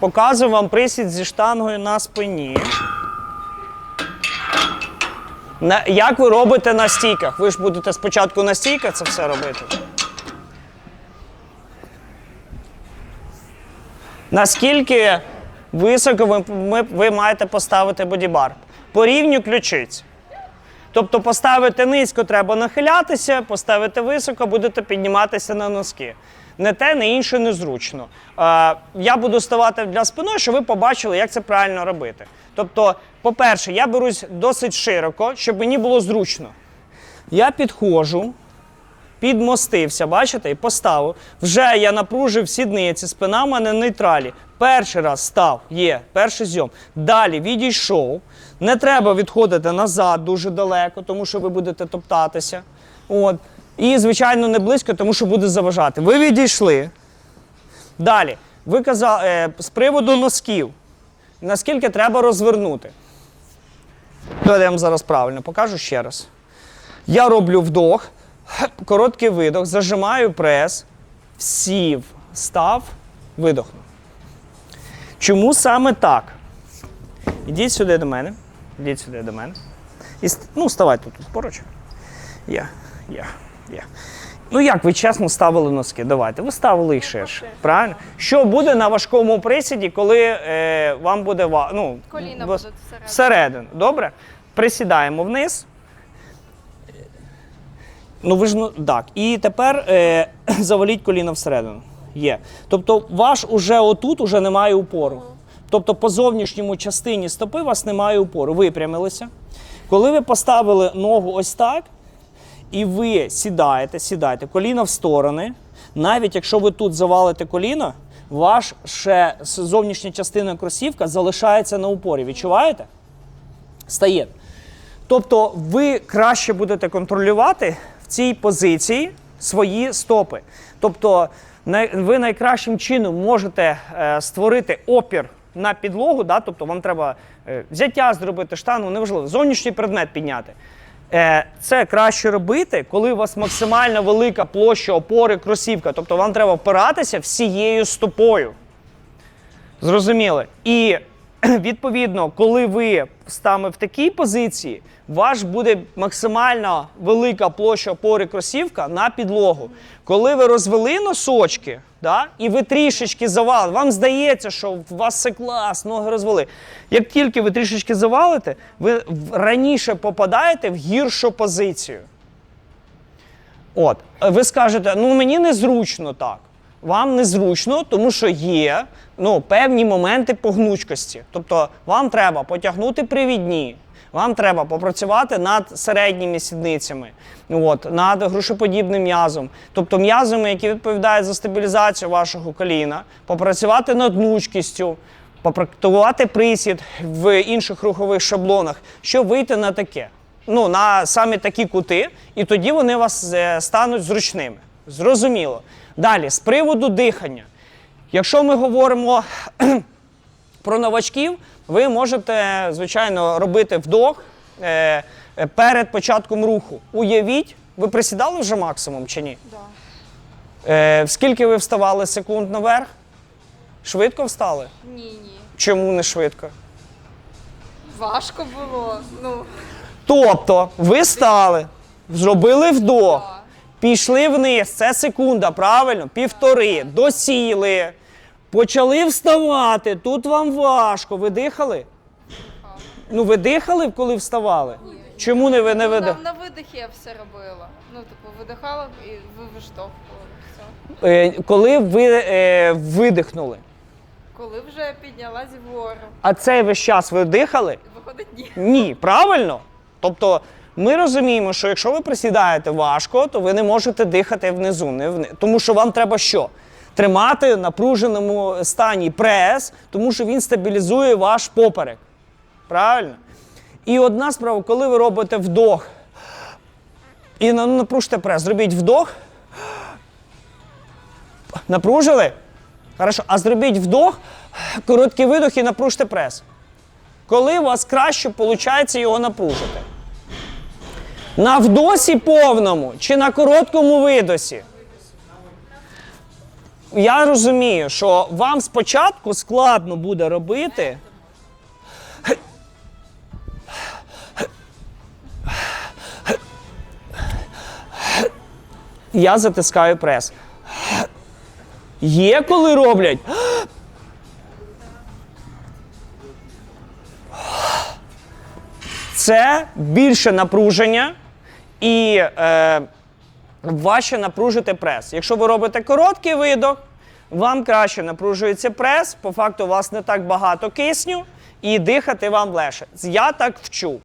Показую вам присід зі штангою на спині. На, як ви робите на стійках? Ви ж будете спочатку на стійках це все робити. Наскільки високо ви, ми- ви маєте поставити бодібар? По рівню ключиць. Тобто поставити низько треба нахилятися, поставити високо, будете підніматися на носки. Не те, не інше незручно. Е, я буду ставати для спиною, щоб ви побачили, як це правильно робити. Тобто, по-перше, я берусь досить широко, щоб мені було зручно. Я підходжу, підмостився, бачите, і поставив. Вже я напружив сідниці, спина в мене нейтралі. Перший раз став, є, перший зйом. Далі відійшов. Не треба відходити назад дуже далеко, тому що ви будете топтатися. От. І, звичайно, не близько, тому що буде заважати. Ви відійшли. Далі, ви казали е, з приводу носків. Наскільки треба розвернути? Давайте я вам зараз правильно покажу ще раз. Я роблю вдох, короткий видох, зажимаю прес, сів, став, видохнув. Чому саме так? Ідіть сюди до мене. Ідіть сюди до мене. І, ну, ставайте тут поруч. Я, я, я. Ну як ви чесно ставили носки? Давайте. Ви ставили їх ширше. Правильно? Що буде на важкому присіді, коли е, вам буде ва- ну, Коліна вас- будуть всередину. всередину. Добре? Присідаємо вниз. Ну ви ж ну так. І тепер е, заваліть коліна всередину. Є. Тобто, ваш уже отут уже немає упору. Тобто, по зовнішньому частині стопи у вас немає упору. Випрямилися. Коли ви поставили ногу ось так, і ви сідаєте, сідаєте, коліна в сторони. Навіть якщо ви тут завалите коліно, ваш ще зовнішня частина кросівка залишається на упорі. Відчуваєте? Стає. Тобто ви краще будете контролювати в цій позиції свої стопи. Тобто ви найкращим чином можете е, створити опір на підлогу, да? тобто вам треба е, взяття зробити, штангу, неважливо, зовнішній предмет підняти. Е, Це краще робити, коли у вас максимально велика площа опори кросівка. Тобто вам треба впиратися всією стопою. Зрозуміли? І відповідно, коли ви саме в такій позиції, ваш буде максимально велика площа опори кросівка на підлогу. Коли ви розвели носочки, да, і ви трішечки завалите, вам здається, що у вас все клас, ноги розвели. Як тільки ви трішечки завалите, ви раніше попадаєте в гіршу позицію. От, ви скажете, ну мені незручно так. Вам незручно, тому що є ну, певні моменти погнучкості. Тобто вам треба потягнути привідні, вам треба попрацювати над середніми сідницями, от, над грушоподібним м'язом, тобто м'язами, які відповідають за стабілізацію вашого коліна, попрацювати над гнучкістю, попрактикувати присід в інших рухових шаблонах, щоб вийти на таке. Ну, на саме такі кути, і тоді вони вас е, стануть зручними. Зрозуміло. Далі, з приводу дихання. Якщо ми говоримо про новачків, ви можете, звичайно, робити вдох е, е, перед початком руху. Уявіть, ви присідали вже максимум чи ні? Да. Е, скільки ви вставали секунд наверх? Швидко встали? Ні, ні. Чому не швидко? Важко було. Ну, Тобто, ви стали, зробили вдох. Пішли вниз, це секунда, правильно? Півтори, досіли, почали вставати, тут вам важко. Ви дихали? Ну, ви дихали, коли вставали? Чому не ви не ну видихали? на, на видихі я все робила. Ну, типу, видихала і ви виштовхували. Е, коли ви е, видихнули, Коли вже піднялась вгору, а цей весь час ви дихали? виходить ні. Ні, правильно? Тобто ми розуміємо, що якщо ви присідаєте важко, то ви не можете дихати внизу. Не вни... Тому що вам треба що? Тримати в напруженому стані прес, тому що він стабілізує ваш поперек. Правильно? І одна справа, коли ви робите вдох і ну, напружте прес, зробіть вдох. Напружили? Хорошо. А зробіть вдох, короткий видох і напружте прес. Коли у вас краще виходить його напружити? На вдосі повному чи на короткому видосі? я розумію, що вам спочатку складно буде робити. Я затискаю прес. Є коли роблять. Це більше напруження і е, важче напружити прес. Якщо ви робите короткий видох, вам краще напружується прес, по факту у вас не так багато кисню, і дихати вам легше. Я так вчу.